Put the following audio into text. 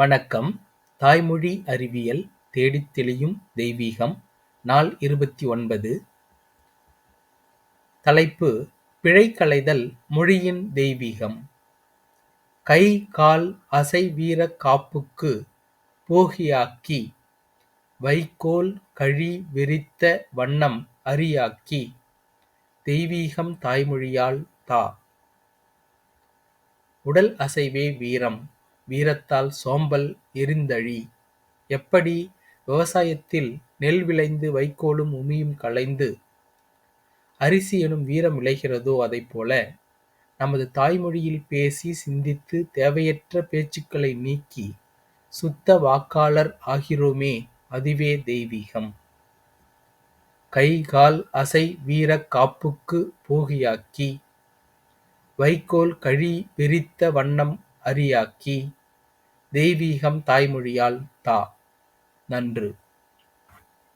வணக்கம். தாய்மொழி அறிவியல் தேடித் தெளியும் தெய்வீகம் நாள் இருபத்தி ஒன்பது. தலைப்பு பிழை களைதல் மொழியின் தெய்வீகம். கை கால் அசை வீர காப்புக்கு போகியாக்கி வைக்கோல் கழி வெறித்த வண்ணம் அரியாக்கி தெய்வீகம் தாய்மொழியால் தா. உடல் அசைவே வீரம். வீரத்தால் சோம்பல் எரிந்தழி. எப்படி விவசாயத்தில் நெல் விளைந்து வைக்கோலும் உமியும் களைந்து அரிசி எனும் வீரம் விளைகிறதோ அதைப்போல நமது தாய்மொழியில் பேசி சிந்தித்து தேவையற்ற பேச்சுக்களை நீக்கி சுத்த வாக்காளர் ஆகிறோமே அதுவே தெய்வீகம். கை கால் அசை வீரக் காப்புக்கு போகியாக்கி வைக்கோல் கழி வெறித்த வண்ணம் அறியாக்கி தெய்வீகம் தாய்மொழியால் தா. நன்று.